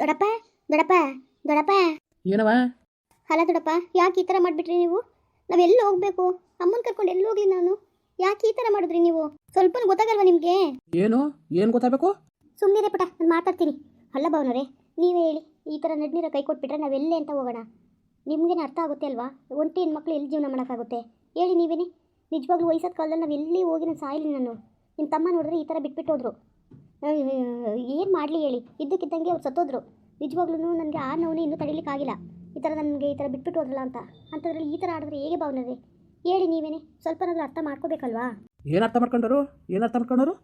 ದೊಡಪ್ಪ ದೊಡಪ್ಪ ದೊಡಪ್ಪ ಏನವ? ಅಲ್ಲ ದೊಡಪ್ಪ ಯಾಕೆ ಈ ಥರ ಮಾಡಿಬಿಟ್ರಿ ನೀವು? ನಾವೆಲ್ಲಿ ಹೋಗ್ಬೇಕು? ಅಮ್ಮನ ಕರ್ಕೊಂಡು ಎಲ್ಲಿ ಹೋಗ್ಲಿ ನಾನು? ಯಾಕೆ ಈ ಥರ ಮಾಡಿದ್ರಿ ನೀವು? ಸ್ವಲ್ಪ ಗೊತ್ತಾಗಲ್ವಾ ನಿಮಗೆ? ಏನು? ಏನು ಗೊತ್ತಾಗಬೇಕು? ಸುಮ್ಮನೆ ಪುಟ ನಾನು ಮಾತಾಡ್ತೀನಿ. ಅಲ್ಲ ಭಾವನರೇ ನೀವೇ ಹೇಳಿ ಈ ಥರ ನಡ್ನೀರ ಕೈ ಕೊಟ್ಬಿಟ್ರೆ ನಾವೆಲ್ಲೇ ಅಂತ ಹೋಗೋಣ? ನಿಮಗೇನು ಅರ್ಥ ಆಗುತ್ತೆ ಅಲ್ವಾ? ಒಂಟಿ ಹೆಣ್ಮಕ್ಳು ಎಲ್ಲಿ ಜೀವನ ಮಾಡೋಕ್ಕಾಗುತ್ತೆ? ಹೇಳಿ ನೀವೇನೆ. ನಿಜವಾಗ್ಲೂ ವಯಸ್ಸಾದ ಕಾಲದಲ್ಲಿ ನಾವು ಎಲ್ಲಿ ಹೋಗಿ ನಾನು ಸಾಯಲಿ ನಾನು. ನಿಮ್ಮ ತಮ್ಮ ನೋಡಿದ್ರೆ ಈ ಥರ ಬಿಟ್ಬಿಟ್ಟು ಹೋದ್ರು ಏನು ಮಾಡಲಿ ಹೇಳಿ? ಇದ್ದಕ್ಕಿದ್ದಂಗೆ ಅವ್ರು ಸತ್ತೋದ್ರು. ನಿಜವಾಗ್ಲೂ ನನಗೆ ಆ ನೋವನ್ನ ಇನ್ನೂ ತಡೀಲಿಕ್ಕಾಗಿಲ್ಲ ಈ ಥರ ನನಗೆ ಈ ಥರ ಬಿಟ್ಬಿಟ್ಟು ಹೋದ್ರಲ್ಲ ಅಂತ. ಅಂಥದ್ರಲ್ಲಿ ಈ ಥರ ಆಡಿದ್ರೆ ಹೇಗೆ ಭಾವನರೇ ಹೇಳಿ ನೀವೇನೆ. ಸ್ವಲ್ಪನಾದ್ರೂ ಅರ್ಥ ಮಾಡ್ಕೋಬೇಕಲ್ವಾ? ಏನು ಅರ್ಥ ಮಾಡ್ಕೊಂಡರು ಏನು ಅರ್ಥ ಮಾಡ್ಕೊಂಡರು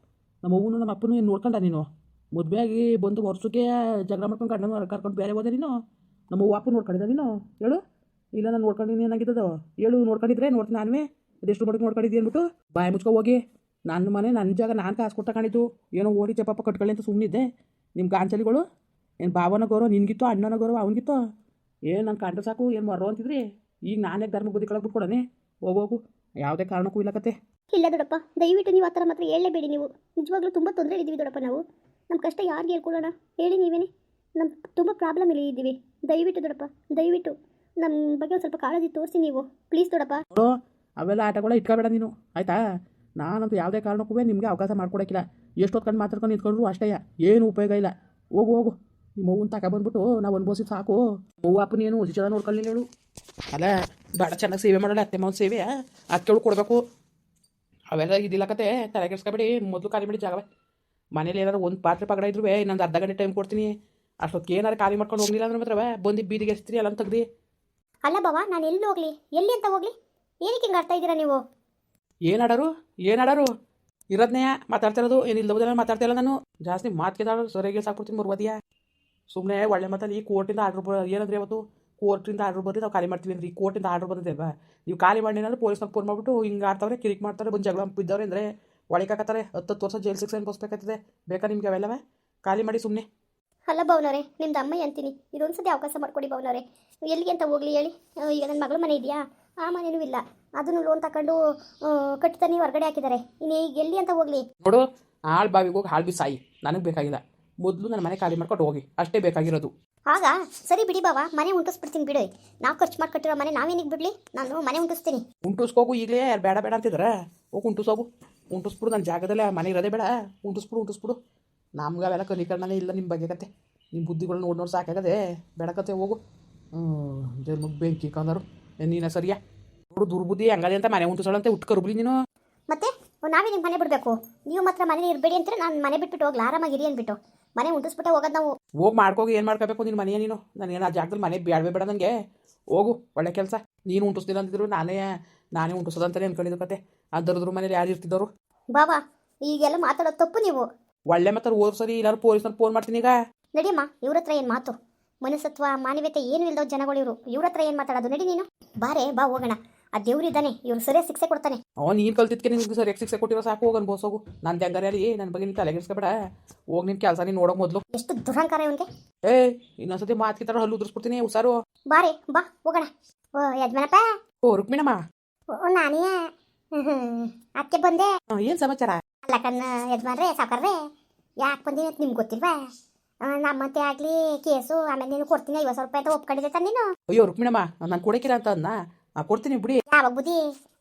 ನಮ್ಮ ಅವ್ವನು ನಮ್ಮ ಅಪ್ಪನೂ ಏನು ನೋಡ್ಕೊಂಡ ನೀನು? ಮದುವೆಯಾಗಿ ಬಂದು ವರ್ಷಕ್ಕೆ ಜಗಳ ಮಾಡ್ಕೊಂಡು ಗಂಡನ ಕರ್ಕೊಂಡು ಬೇರೆ ಹೋದೆ ನೀನು? ನಮ್ಮ ಅವ್ವ ಅಪ್ಪ ನೋಡ್ಕೊಂಡಿದ್ದ ನೀನು? ಹೇಳು. ಇಲ್ಲ, ನಾನು ನೋಡ್ಕೊಂಡು ಏನಾಗಿದ್ದದು ಹೇಳು, ನೋಡ್ಕೊಂಡಿದ್ರೆ ನೋಡ್ತೀನಿ ನಾನುವೇ. ಅದೆಷ್ಟು ಮಟ್ಟಿಗೆ ನೋಡ್ಕೊಂಡಿದ್ದೀನಿ ಅಂದ್ಬಿಟ್ಟು ಬಾಯಿ ಮುಚ್ಕೊ ಹೋಗಿ. ನನ್ನ ಮನೆ ನನ್ನ ಜಾಗ ನಾನು ಕಾಸು ಕೊಟ್ಟ ಕಾಣಿತು. ಏನೋ ಓಡಿ ಚಪ್ಪಪ್ಪ ಕಟ್ಕೊಳ್ಳಿ ಅಂತ ಸುಮ್ಮನಿದ್ದೆ ನಿಮ್ಮ ಗಾಂಚಲಿಗಳು? ಏನು ಭಾವನ ಗೌರವ ನಿನಗಿತ್ತು ಅಣ್ಣನ ಗೌರವ ಅವನಿಗಿತ್ತು? ಏನು ನನ್ನ ಕಂಡ್ರೆ ಸಾಕು ಏನು ಮರೋ ಅಂತಿದ್ರಿ? ಈಗ ನಾನೇ ಧರ್ಮ ಬುದ್ಧಿ ಕಳಗೆ ಬಿಟ್ಕೊಡನೆ? ಹೋಗೋಗು ಯಾವುದೇ ಕಾರಣಕ್ಕೂ ಇಲ್ಲ ಕತೆ. ಇಲ್ಲ ದೊಡಪ್ಪ ದಯವಿಟ್ಟು ನೀವು ಆ ಥರ ಮಾತ್ರ ಹೇಳಲೇಬೇಡಿ ನೀವು. ನಿಜವಾಗ್ಲೂ ತುಂಬ ತೊಂದರೆ ಇದ್ದೀವಿ ದೊಡಪ್ಪ ನಾವು. ನಮ್ಮ ಕಷ್ಟ ಯಾರಿಗೆ ಹೇಳ್ಕೊಳ್ಳೋಣ ಹೇಳಿ ನೀವೇನೇ. ನಮ್ಮ ತುಂಬ ಪ್ರಾಬ್ಲಮ್ ಇಲ್ಲಿ ಇದ್ದೀವಿ. ದಯವಿಟ್ಟು ದೊಡಪ್ಪ ದಯವಿಟ್ಟು. ನಮ್ಮ ಬಗ್ಗೆ ಒಂದು ಸ್ವಲ್ಪ ಕಾಳಜಿ ತೋರಿಸಿ ನೀವು. ಪ್ಲೀಸ್ ದೊಡಪ್ಪ. ಅವೆಲ್ಲ ಆಟಗಳ ಇಟ್ಕೋಬೇಡ ನೀನು. ಆಯ್ತಾ? ನಾನಂತೂ ಯಾವುದೇ ಕಾರಣಕ್ಕೂ ನಿಮಗೆ ಅವಕಾಶ ಮಾಡ್ಕೊಡೋಕ್ಕಿಲ್ಲ. ಎಷ್ಟು ಹೊತ್ಕೊಂಡು ಮಾತಾಡ್ಕೊಂಡು ನಿಂತ್ಕೊಂಡ್ರು ಅಷ್ಟೇ. ಏನು ಉಪಯೋಗ ಇಲ್ಲ. ಹೋಗು ಹೋಗು. ನಿಮ್ಮ ಅವ್ವನ್ನ ತಗೊಂಡ್ಬಿಟ್ಟು ನಾವು ಅನ್ಬೋಸಿ ಸಾಕು. ಅವ್ವ ಅಪ್ಪ ನೀನು ಹುಸಿ ಚೆನ್ನಾಗಿ ನೋಡ್ಕೊಳ್ಳಿಲ್ಲ ಹೇಳು. ಅಲ್ಲ ಬೇಡ ಚೆನ್ನಾಗಿ ಸೇವೆ ಮಾಡೋಣ ಅತ್ತೆ ಮಾವನ ಸೇವೆ ಅದಕ್ಕೆ ಕೊಡಬೇಕು. ಅವೆಲ್ಲ ಇದಿಲ್ಲ ಕತೆ. ತಲೆ ಕೆಡಿಸ್ಕೊಬೇಡಿ. ಮೊದಲು ಖಾಲಿ ಮಾಡಿ ಜಾಗವೇ ಮನೇಲಿ ಏನಾದ್ರು ಒಂದು ಪಾತ್ರೆ ಪಗಡ ಇದ್ರು ಇನ್ನೊಂದು ಅರ್ಧ ಗಂಟೆ ಟೈಮ್ ಕೊಡ್ತೀನಿ. ಅಷ್ಟೊತ್ತಿಗೆ ಏನಾರು ಖಾಲಿ ಮಾಡ್ಕೊಂಡು ಹೋಗ್ಲಿಲ್ಲ ಅಂದ್ರೆ ಮಾತ್ರ ಬಂದು ಬೀದಿಗೆ ಎಸ್ತೀರಿ ಅಲ್ಲ ತೆಗ್ದಿ. ಅಲ್ಲ ಬಾವ, ನಾನು ಎಲ್ಲಿ ಹೋಗ್ಲಿ? ಎಲ್ಲಿ ಅಂತ ಹೋಗ್ಲಿ? ಏನಕ್ಕೆ ಹಿಂಗೆ ಅರ್ಥ ಇದ್ದೀರಾ ನೀವು? ಏನು ಏನಾಡರು? ಏನು ಆಡೋರು ಇರೋದನ್ನೇ ಮಾತಾಡ್ತಾ ಇರೋದು ಏನು ಇಲ್ಲದಲ್ಲ ಮಾತಾಡ್ತಾ ಇಲ್ಲ ನಾನು. ಜಾಸ್ತಿ ಮಾತ್ಕೆದಾಡು ಸರಿಯಾಗಿ ಸಾಕ್ಬಿಡ್ತೀನಿ ಬರ್ಬೋದಿಯಾ ಸುಮ್ಮನೆ ಒಳ್ಳೆ ಮಾತಲ್ಲಿ ಕೋರ್ಟಿಂದ ಆರ್ಡ್ರ್ ಬರೋ ಏನಂದ್ರೆ ಇವತ್ತು ಕೋರ್ಟಿಂದ ಆರ್ಡ್ರ್ ಬಂದು ನಾವು ಖಾಲಿ ಮಾಡ್ತೀವಿ ಅಂದ್ರೆ. ಈ ಕೋರ್ಟಿಂದ ಆರ್ಡ್ರ್ ಬಂದಿದೆ ಅಲ್ವಾ? ನೀವು ಖಾಲಿ ಮಾಡಿ ಅಂದ್ರೆ ಪೊಲೀಸ್ನಾಗ ಫೋನ್ ಮಾಡಿಬಿಟ್ಟು ಹಿಂಗೆ ಆಡ್ತಾವ್ರೆ, ಕಿರಿಕ್ ಮಾಡ್ತಾರೆ, ಬಂದು ಜಗಳ ಬಿದ್ದವ್ರೆ ಅಂದರೆ ಒಳಗಾಕತ್ತಾರೆ ಹತ್ತು ವರ್ಷ ಜೈಲ್ ಶಿಕ್ಷೆ ಅನ್ಬೋಸ್ಬೇಕಾಗ್ತದೆ ಬೇಕಾ ನಿಮ್ಗೆ ಅವೆಲ್ಲವೇ? ಖಾಲಿ ಮಾಡಿ ಸುಮ್ಮನೆ ಅಲ್ಲ ಭವನವ್ರೆ, ನಿಮ್ದು ಅಮ್ಮ ಅಂತೀನಿ ಇದೊಂದು ಸತಿ ಅವಕಾಶ ಮಾಡಿಕೊಡಿ ಭವನವ್ರೆ. ಎಲ್ಲಿಗೆ ಅಂತ ಹೋಗ್ಲಿ ಹೇಳಿ? ಈಗ ನನ್ನ ಮಗಳ ಮನೆ ಇದೆಯಾ? ಆ ಮನೇನೂ ಇಲ್ಲ. ಅದನ್ನು ಲೋನ್ ತಕೊಂಡು ಕಟ್ತಾನೆ ಹೊರಗಡೆ ಹಾಕಿದ್ದಾರೆ. ಇನ್ನು ಈಗ ಎಲ್ಲಿ ಅಂತ ಹೋಗ್ಲಿ? ನೋಡು ಹಾಳು ಬಾವಿಗೆ ಹೋಗಿ ಹಾಳು ಬಿ ಸಾಯಿ. ನನಗೆ ಬೇಕಾಗಿಲ್ಲ. ಮೊದಲು ನನ್ನ ಮನೆ ಖಾಲಿ ಮಾಡ್ಕೊಂಡು ಹೋಗಿ. ಅಷ್ಟೇ ಬೇಕಾಗಿರೋದು. ಆಗ ಸರಿ ಬಿಡಿ ಬಾವ ಮನೆ ಉಂಟಿಸ್ಬಿಡ್ತೀನಿ ಬಿಡಿ. ನಾವು ಖರ್ಚು ಮಾಡಿ ಕಟ್ಟಿರೋ ಮನೆ ನಾವೇನಿಗೆ ಬಿಡ್ಲಿ? ನಾನು ಮನೆ ಉಂಟಿಸ್ತೀನಿ. ಉಂಟಿಸ್ಕೋಗು ಈಗಲೇ ಯಾರು ಬೇಡ ಬೇಡ ಅಂತಿದ್ರ. ಹೋಗಿ ಉಂಟಿಸೋಗು ಉಂಟಿಸ್ಬಿಡು ನನ್ನ ಜಾಗದಲ್ಲೇ ಮನೆ ಇರೋದೇ ಬೇಡ. ಉಂಟಿಸ್ಬಿಡು ಉಂಟಿಸ್ಬಿಡು. ನಮ್ಗೆ ಅವೆಲ್ಲ ಕಲೀಕರಣನೇ ಇಲ್ಲ ನಿಮ್ಮ ಬಗ್ಗೆ ಕತೆ. ನಿಮ್ಮ ಬುದ್ಧಿಗಳು ನೋಡಿ ನೋಡಿ ಸಾಕಾಗದೆ ಬೇಡ ಕತೆ ಹೋಗು. ಜನ್ಮಕ್ಕೆ ಬೆಂಕಿ ಕಂದರು ನೀನ ಸರಿಯಾ ನೋಡು ದುರ್ಬುದ್ಧಿ ಹಂಗದೆ ಅಂತ ಮನೆ ಉಂಟು ಅಂತ ಉಟ್ಕರು ಬಿಡಿ ನೀನು. ಮತ್ತೆ ನಾವೇ ನಿಮ್ಮ ಮನೆ ಬಿಡಬೇಕು. ನೀವು ಮಾತ್ರ ಮನೆ ಇರಬೇಡಿ ಅಂತ ನಾನು ಮನೆ ಬಿಟ್ಬಿಟ್ಟು ಹೋಗ್ಲಿ ಆರಾಮಾಗಿ ಇರಿ ಅಂದ್ಬಿಟ್ಟು. ಮನೆ ಉಂಟಿಸ್ಬಿಟ್ಟೆ ಹೋಗೋದು ನಾವು. ಹೋಗಿ ಮಾಡ್ಕೋಗಿ ಏನು ಮಾಡ್ಕೋಬೇಕು ನಿನ್ನ ಮನೆಯ ನೀನು? ನಾನು ಏನು ಆ ಜಾಗದಲ್ಲಿ ಮನೆ ಬೇಡವೇ ಬೇಡ ನನಗೆ ಹೋಗು ಒಳ್ಳೆ ಕೆಲಸ. ನೀನು ಉಂಟಿಸ್ತೀನಿ ಅಂತಿದ್ರು ನಾನೇ ನಾನೇ ಉಂಟಿಸೋದಂತಾನೆ ಅನ್ಕೊಂಡಿದ್ದು ಕತೆ. ಅದರದ್ರ ಮನೇಲಿ ಯಾರು ಇರ್ತಿದ್ದವರು ಬಾಬಾ ಈಗೆಲ್ಲ ಮಾತಾಡೋದು ತಪ್ಪು ನೀವು. ಒಳ್ಳೆ ಮಾತಾಡ ಹೋದ್ ಸರಿ ಇಲ್ಲಾರು ಪೊಲೀಸ್ನ ಫೋನ್ ಮಾಡ್ತೀನಿ ಈಗ. ನಡಿಯಮ್ಮ ಇವ್ರ ಹತ್ರ ಏನು ಮಾತು? ಮನಸತ್ವ ಮಾನವೀಯತೆ ಏನು ಇಲ್ದೋ ಜನಗಳು ಇವರು. ಇವ್ರ ಹತ್ರ ಏನ್ ಮಾತಾಡೋದು? ನಡಿ ನೀನು. ಬಾರೆ ಬಾ ಹೋಗೋಣ. ಆ ದೇವ್ರು ಇದ್ದಾನೆ. ಇವ್ರು ಸರಿಯಾಗಿ ಶಿಕ್ಷೆ ಕೊಡ್ತಾನೆ. ಅವ ನೀನು ಕಲ್ತಿದ್ಕೆ ನಿನ್ಗೆ ಸರಿಯಾಗಿ ಶಿಕ್ಷೆ ಕೊಟ್ಟಿರೋ ಸಾಕು ಹೋಗನ್ ಬೋಸ್ ಹೋಗು. ನಾನು ಹೆಂಗಾರೆ ಅಲ್ಲಿ ನನ್ನ ಬಗ್ಗೆ ನೀನು ತಲೆಗೆಡ್ಸ್ಕೊಬೇಡ ಹೋಗಿ ನಿನ್ ಕೆಲಸ ನೀನು ನೋಡೋ ಮೊದಲು. ಎಷ್ಟು ದುರಂಕಾರ ಇವನ್ಗೆ. ಏ ಇನ್ನೊಂದ್ಸತಿ ಮಾತ್ಕಿತಾರ ಹಲ್ಲು ಉದುರಿಸ್ಬಿಡ್ತೀನಿ ಹುಷಾರು. ಬಾರೆ ಬಾ ಹೋಗೋಣ. ಓ ಯಜಮಾನಪ್ಪ. ಓ ರುಕ್ಮಿಣಮ್ಮ. ಓ ನಾನೇ ಅದಕ್ಕೆ ಬಂದೆ. ಏನು ಸಮಾಚಾರ? ಅಲ್ಲ ಕಣ್ಣ ಯಜಮಾನ್ರೆ ಸಾಕಾರ್ರೆ ಯಾಕೆ ಬಂದಿನಿ ಅಂತ ನಿಮ್ಗೆ ಗೊತ್ತಿಲ್ವಾ? ನಮ್ಮಂತೆ ಆಗ್ಲಿ ಕೇಸು ಆಮೇಲೆ ನೀನು ಕೊಡ್ತೀನಿ ಐವತ್ತು ಸಾವಿರ ರೂಪಾಯಿ ಅಂತ ಒಪ್ಕೊಂಡಿದ್ದೆ ನೀನು. ಅಯ್ಯೋ ರುಕ್ಮಿಣಮ್ಮ ನಾನು ಕೊಡಕಿಲ್ಲ ಅಂತ ಅದನ್ನ ಕೊಡ್ತೀನಿ ಬಿಡಿ. ಯಾವಾಗ ಬುದ್ಧಿ?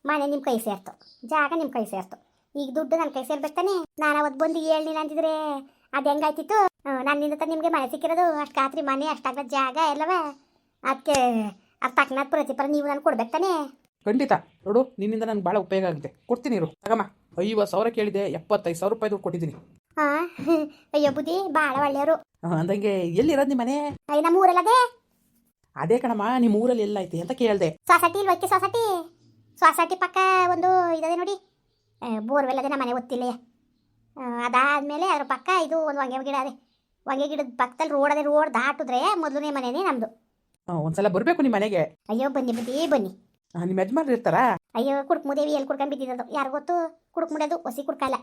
ಮನೆ ನಿಮ್ಮ ಕೈ ಸೇರ್ತು. ಜಾಗ ನಿಮ್ಮ ಕೈ ಸೇರ್ತು. ಈಗ ದುಡ್ಡು ನನ್ನ ಕೈ ಸೇರ್ಬೇಕು ತಾನೆ. ನಾನು ಅವತ್ತು ಬಂದು ಹೇಳಿಲ್ಲ ಅಂತಿದ್ರೆ ಅದು ಹೆಂಗಾಯ್ತಿತ್ತು? ನನ್ನಿಂದ ತಾನೆ ನಿಮಗೆ ಮನೆ ಸಿಕ್ಕಿರೋದು. ಅಷ್ಟು ಖಾತ್ರಿ ಮನೆ ಅಷ್ಟಾಗದ ಜಾಗ ಎಲ್ಲವ. ಅದಕ್ಕೆ ಅದು ತಕ್ಕನಾದ ಪ್ರತಿಫಲ ನೀವು ನಾನು ಕೊಡ್ಬೇಕು ತಾನೆ. ಖಂಡಿತ. ನೋಡು ನಿನ್ನಿಂದ ನನಗೆ ಭಾಳ ಉಪಯೋಗ ಆಗುತ್ತೆ ಕೊಡ್ತೀನಿ ಇರು. ತಗಮ್ಮ ಐವತ್ತು ಸಾವಿರ ಕೇಳಿದೆ ಎಪ್ಪತ್ತೈದು ಸಾವಿರ ರೂಪಾಯಿ ದುಡ್ಡು ಕೊಟ್ಟಿದ್ದೀನಿ. ಹಾಂ ಅಯ್ಯೋ ಬುದ್ಧಿ ಭಾಳ ಒಳ್ಳೆಯವರು. ಅಂದಂಗೆ ಎಲ್ಲಿರೋದು ನಿಮ್ಮ ಮನೆ? ಅಯ್ಯ ನಮ್ಮ ಊರಲ್ಲದೆ ಅದೇ. ಕಣಮ್ಮ ನಿಮ್ಮ ಊರಲ್ಲಿ ಎಲ್ಲ ಐತಿ ಅಂತ ಕೇಳಿದೆ. Society ಇಲ್ವಕ್ಕೆ society? ಸೊಸೈಟಿ ಪಕ್ಕ ಒಂದು ಇದದೆ ನೋಡಿ. ಬೋರ್ವೆಲ್ ಅದೇ ನಮ್ಮ ಮನೆ ಗೊತ್ತಿಲ್ಲ ಅದಾದ್ಮೇಲೆ ಅದ್ರ ಪಕ್ಕ ಇದು ಒಂದು ಹೊಂಗೆ ಗಿಡ ಅದೇ. ಹೊಂಗೆ ಗಿಡದ ಪಕ್ಕದಲ್ಲಿ ರೋಡ್ ಅದೇ ರೋಡ್ ದಾಟಿದ್ರೆ ಮೊದಲನೇ ಮನೆನೇ ನಮ್ದು. ಒಂದ್ಸಲ ಬರಬೇಕು ನಿಮ್ಮ ಮನೆಗೆ. ಅಯ್ಯೋ ಬನ್ನಿ ಬನ್ನಿ. ಬನ್ನಿ ನಿಮ್ಮ ಯಜಮಾನ್ರು ಇರ್ತಾರಾ? ಅಯ್ಯೋ ಕುಡ್ಕುಮುದೇವಿ ಎಲ್ಲಿ ಕುಡ್ಕೊಂಡ್ ಬಿದ್ದಿದ್ದು ಯಾರು ಗೊತ್ತು? ಕುಡ್ಕುಮುಡೋದು ಹೊಸಿ ಕುಡ್ಕಲ್ಲ.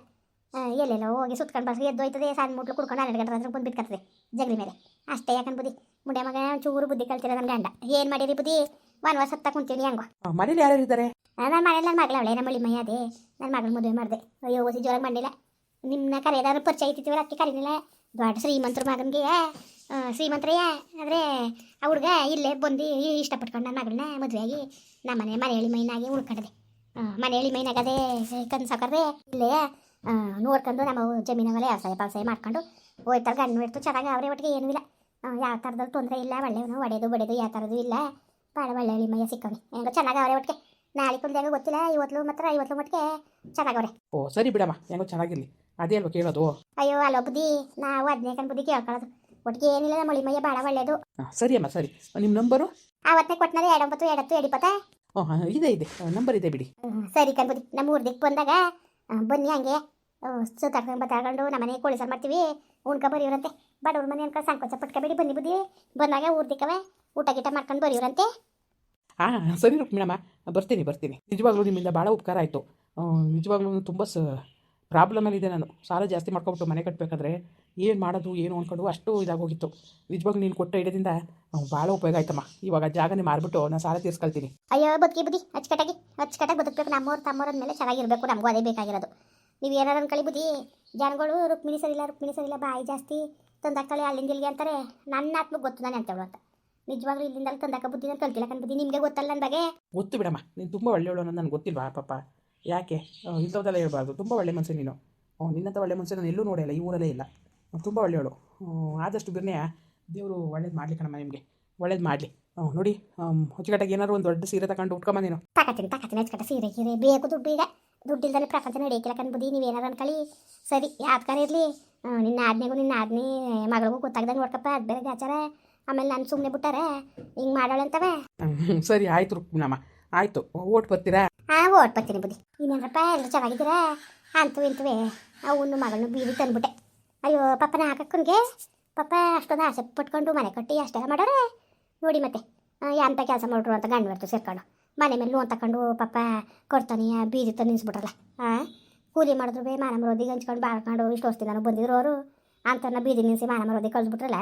ಎಲ್ಲೆಲ್ಲ ಹೋಗಿ ಸುತ್ಕೊಂಡು ಬಸ್ ಎದ್ದು ಹೋಯ್ತದೆ ಸಣ್ಣ ಮುಟ್ಲು ಕುಡ್ಕೊಂಡು ಹನ್ನೆರಡು ಗಂಟೆ ರಾತ್ರಿ ಬಂದು ಬಿತ್ಕತ್ತದೆ ಜಗಲಿ ಮೇಲೆ. ಅಷ್ಟೇ ಯಾಕಂದ್ ಬುದ್ಧಿ? ಮುಂಡೆ ಮಗ ಚೂರು ಬುದ್ಧಿ ಕಲ್ತಿರ ನಮ್ಮ ಗಂಡ. ಏನು ಮಾಡಿರಿ ಬುದ್ಧಿ? ವನವಾಸ ಹತ್ತ ಕುಂತೀನಿ ಹೆಂಗೋ. ಮನೇಲಿ ಯಾರು ಇದ್ದಾರೆ? ನನ್ನ ಮನೇಲಿ ನನ್ನ ಮಗಳ ಅವಳೆ ನಮ್ಮ ಮೈ ಅದೇ. ನನ್ನ ಮಗಳ ಮದುವೆ ಮಾಡಿದೆ. ಅಯ್ಯೋ ಓಸಿ ಜೋರಾಗಿ ಮಾಡಿಲ್ಲ ನಿಮ್ಮನ್ನ ಕರೆಯೋದಾದ್ರು ಪರಿಚಯ ಐತಿವಲ್ಲ ಅದಕ್ಕೆ ಕರೀನಿಲ್ಲ ದೊಡ್ಡ ಶ್ರೀಮಂತರ ಮಗನಿಗೆ ಶ್ರೀಮಂತರಯ್ಯ ಆದರೆ ಆ ಹುಡುಗ ಇಲ್ಲೇ ಬಂದು ಇಷ್ಟಪಟ್ಕೊಂಡು ನನ್ನ ಮಗಳನ್ನ ಮದುವೆಯಾಗಿ ನಮ್ಮ ಮನೆ ಮನೆಯಲ್ಲಿ ಮೈನಾಗಿ ಉಳ್ಕೊಂಡಿದೆ ಮನೆಯಲ್ಲಿ ಮೈನಾಗದೆ ಕನ್ ಸಾಕರ್ದೆ ಇಲ್ಲೇ ನೋಡ್ಕೊಂಡು ನಮ್ಮ ಜಮೀನಾಗಲೇ ವ್ಯವಸಾಯ ಪಾವಸಾಯ ಮಾಡ್ಕೊಂಡು ಹೋಯ್ತಾರೆ ಗಂಡು ಇಡ್ತು ಚೆನ್ನಾಗಿ ಅವರೇ ಒಟ್ಟಿಗೆ ಏನೂ ಇಲ್ಲ. ಯಾವ ಥರದಲ್ಲಿ ತೊಂದರೆ ಇಲ್ಲ ಒಳ್ಳೆಯವನು ಒಡೆದು ಬಡೆದು ಯಾವ ಥರದ್ದು ಇಲ್ಲ. ಭಾಳ ಒಳ್ಳೆ ಮಯ್ಯ ಮೈಯ ಸಿಕ್ಕವನಿ. ಹೆಂಗೋ ಚೆನ್ನಾಗಿ ಅವರೇ ಒಟ್ಟಿಗೆ. ನಾಳೆ ಕುಂದಾಗ ಗೊತ್ತಿಲ್ಲ ಇವತ್ತು ಮಾತ್ರ ಐವತ್ತು ಮಟ್ಟಿಗೆ ಚೆನ್ನಾಗವ್ರೆ ಓ ಸರಿ ಬಿಡಮ್ಮ ಹೆಂಗೋ ಚೆನ್ನಾಗಿರ್ಲಿ. ಅದೇ ಅಲ್ವಾ ಕೇಳೋದು? ಅಯ್ಯೋ ಅಲ್ಲೋ ಬುದ್ಧಿ ನಾವು ಅದನ್ನೇ ಕಣ್ ಬುದ್ಧಿ ಕೇಳ್ಕೊಳ್ಳೋದು. ಒಟ್ಟಿಗೆ ಏನಿಲ್ಲ ನಮ್ಮ ಮಳಿ ಮೈಯ ಭಾಳ ಒಳ್ಳೇದು ಸರಿ ಅಮ್ಮ ಸರಿ. ನಿಮ್ಮ ನಂಬರು? ಅವತ್ತೇ ಕೊಟ್ಟನಲ್ಲಿ ಎರಡೊಂಬತ್ತು ಎರಡತ್ತು ಎಡಿಪತ್ತ? ಇದೆ ಇದೆ. ನಂಬರ್ ಇದೆ ಬಿಡಿ. ಸರಿ ಕಣ್ ಬುದ್ಧಿ ನಮ್ಮ ಊರ್ದಿಕ್ಕೆ ಬಂದಾಗ ಬನ್ನಿ ಹಂಗೆ. ಸುತ್ತಾಡ್ಕೊಂಡು ಬತ್ತಾಡ್ಕೊಂಡು ನಮ್ಮ ಮನೆಗೆ ಕೋಳಿ ಸಾರು ಮಾಡ್ತೀವಿ. ಉಣ್ಕೊ ಬರೀವ್ರಂತೆ ಬಡವ್ರ ಮನೆ ಅನ್ಕೊಂಡು ಸಂಕೋಚ ಪಟ್ಕೊಬೇಡಿ ಬನ್ನಿ ಬುದ್ಧಿ. ಬಂದಾಗ ಊರ್ದಿಕ್ಕವೆ ಊಟ ಗೀಟ ಮಾಡ್ಕೊಂಡು ಬರೀವ್ರಂತೆ ಹಾಂ ಸರಿ ರುಕ್ಮಿಣಮ್ಮ. ಬರ್ತೀನಿ ಬರ್ತೀನಿ. ನಿಜವಾಗ್ಲೂ ನಿಮ್ಮಿಂದ ಭಾಳ ಉಪಕಾರ ಆಯಿತು. ನಿಜವಾಗ್ಲೂ ತುಂಬ ಸ ಪ್ರಾಬ್ಲಮಲ್ಲಿದೆ ನಾನು. ಸಾಲ ಜಾಸ್ತಿ ಮಾಡ್ಕೊಬಿಟ್ಟು ಮನೆ ಕಟ್ಟಬೇಕಾದ್ರೆ ಏನು ಮಾಡೋದು ಏನು ಅಂದ್ಕೊಂಡು ಅಷ್ಟು ಇದಾಗೋಗಿತ್ತು. ನಿಜವಾಗ್ಲೂ ನೀನು ಕೊಟ್ಟ ಐಡಿಯಾದಿಂದ ಭಾಳ ಉಪಯೋಗ ಆಯ್ತಮ್ಮ. ಇವಾಗ ಜಾಗನೇ ಮಾರ್ಬಿಟ್ಟು ನಾನು ಸಾಲ ತೀರ್ಸ್ಕೊಳ್ತೀನಿ. ಅಯ್ಯೋ ಬದುಕಿ ಬುದ್ಧಿ ಅಚ್ಚುಕಟ್ಟಾಗಿ ಅಚ್ಚುಕಟ್ಟಾಗಿ ಬದುಕಬೇಕು. ನಮ್ಮವ್ರು ತಮ್ಮವ್ರ ಮೇಲೆ ಚೆನ್ನಾಗಿರ್ಬೇಕು ನಮಗೂ ಅದೇ ಬೇಕಾಗಿರೋದು. ನೀವು ಏನಾರು ಅನ್ಕೊಳ್ಳಿ ಬುದ್ಧಿ ಜನಗಳು ರುಕ್ಮಿಣಿ ಸರಿಲ್ಲ ರುಕ್ಮಿಣಿ ಸರಿಲ್ಲ ಬಾಯಿ ಜಾಸ್ತಿ ತಂದಾಕ್ತಾಳೆ ಅಲ್ಲಿಂದ ಇಲ್ಲಿಗೆ ಅಂತಾರೆ. ನನ್ನ ಆತ್ಮಕ್ಕೆ ಗೊತ್ತು ನಾನು ಅಂತ ಅಂತ. ನಿಜವಾಗ್ಲೂ ಇಲ್ಲಿಂದ ತಂದಾಕ ಬುದ್ಧಿ ನಾನು ಕಲ್ತಿಲ್ಲ ಕಣ್ ಬುದ್ಧಿ ನಿಮಗೆ ಗೊತ್ತಲ್ಲ ನನ್ನ ಬಗ್ಗೆ? ಗೊತ್ತು ಬಿಡಮ್ಮ. ನೀನು ತುಂಬ ಒಳ್ಳೆಯವಳು ಅನ್ನೋದು ನನಗೆ ಗೊತ್ತಿಲ್ವಾ ಪಾಪ? ಯಾಕೆ? ಇಂಥದ್ದೆಲ್ಲ ಹೇಳ್ಬಾರ್ದು. ತುಂಬ ಒಳ್ಳೆ ಮನುಷ್ಯ ನೀನು. ನಿನ್ನಂಥ ಒಳ್ಳೆ ಮನುಷ್ಯ ನಾನು ಎಲ್ಲೂ ನೋಡಿಲ್ಲ ಈ ಊರಲ್ಲೇ ಇಲ್ಲ. ತುಂಬ ಒಳ್ಳೆಯವಳು. ಆದಷ್ಟು ಬಿರ್ನೆ ದೇವರು ಒಳ್ಳೇದು ಮಾಡಲಿ ಕಣಮ್ಮ ನಿಮಗೆ. ಒಳ್ಳೇದು ಮಾಡಲಿ. ನೋಡಿ ಹೊಚ್ಚಗಟ್ಟಾಗಿ ಏನಾದ್ರು ಒಂದು ದೊಡ್ಡ ಸೀರೆ ತಗೊಂಡು ಉಟ್ಕೊಂಬ ನೀನು. ತಾಕತ್ತೀನಿ ತಾಕತ್ತೀನಿ ಹಚ್ಕಟ್ಟ ಸೀರೆ ಗೀರೆ ಬೇಕು ದುಡ್ಡು ಈಗ. ದುಡ್ಡು ಇಲ್ದಾನೆ ಪ್ರಪಂಚ ನಡೆಯಕ್ಕಿಲ್ಲ ಕಣ್ ಬುದ್ಧಿ ನೀವೇನಾರು ಅನ್ಕೊಳ್ಳಿ. ಸರಿ ಯಾವ್ದಾರ ಇರಲಿ. ನಿನ್ನ ಆಜ್ಞೆಗೂ ನಿನ್ನ ಆಜ್ಞೆ ಮಗಳಿಗೂ ಗೊತ್ತಾಗ್ದಂಗೆ ನೋಡ್ಕಪ್ಪ ಅದು ಬೇರೆ ಆಚಾರ ಆಮೇಲೆ ನಾನು ಸುಮ್ಮನೆ ಬಿಟ್ಟಾರೆ ಹಿಂಗೆ ಮಾಡೋಳಂತವೆ. ಸರಿ ಆಯ್ತು ರುಕ್ಮಿಣಮ್ಮ. ಆಯಿತು ಓಟ್ ಬರ್ತೀರಾ? ಹಾಂ ಓಟ್ ಬರ್ತೀನಿ ಬುದ್ಧಿ. ಇನ್ನೇನಪ್ಪ ಎಲ್ಲರೂ ಚೆನ್ನಾಗಿದ್ದೀರಾ? ಅಂತೂ ಇಂತವೇ ಅವನು ಮಗಳನ್ನು ಬೀದಿ ತಂದ್ಬಿಟ್ಟೆ. ಅಯ್ಯೋ, ಪಪ್ಪನ ಹಾಕಕ್ಕನ್ಗೆ ಪಪ್ಪ ಅಷ್ಟೊಂದು ಆಸೆ ಪಟ್ಕೊಂಡು ಮನೆ ಕಟ್ಟಿ ಅಷ್ಟೆಲ್ಲ ಮಾಡೋರೆ? ನೋಡಿ ಮತ್ತೆ ಎಂತ ಕೆಲಸ ಮಾಡ್ರು ಅಂತ ಗಂಡು ಬರ್ತು ಸೇರ್ಕೊಂಡು. ಮನೆ ಮೇಲೆ ಲೋನ್ ತಗೊಂಡು ಪಪ್ಪ ಕೊಡ್ತಾನೆ ಬೀದಿ ತಂದು ನಿಲ್ಸ್ಬಿಟ್ರಲ್ಲ. ಹಾಂ ಕೂಲಿ ಮಾಡಿದ್ರು ಬೇ, ಮಾನ ಮರೋದಿಗೆ ಹಂಚ್ಕೊಂಡು ಬಾಳ್ಕೊಂಡು ಇಷ್ಟು ವರ್ಷದಿಂದ ಬಂದಿದ್ರು ಅವರು. ಅಂತನ ಬೀದಿ ನಿಲ್ಲಿಸಿ ಮಾನ ಮರೋದಿ ಕಳಿಸ್ಬಿಟ್ರಲ್ಲ.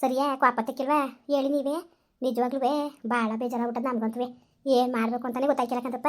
ಸರಿಯಾ ಕ್ವಾಪ ತಿಕ್ಕಿಲ್ವಾ ಹೇಳಿ ನೀವೇ. ನಿಜವಾಗ್ಲೂ ಭಾಳ ಬೇಜಾರಾಗ್ಬಿಟ್ಟದ ನಮ್ಗಂತವೆ ಏನು ಮಾಡಬೇಕು ಅಂತಲೇ ಗೊತ್ತಾಯ್ಕಿಲ್ಲಕಂತಪ್ಪ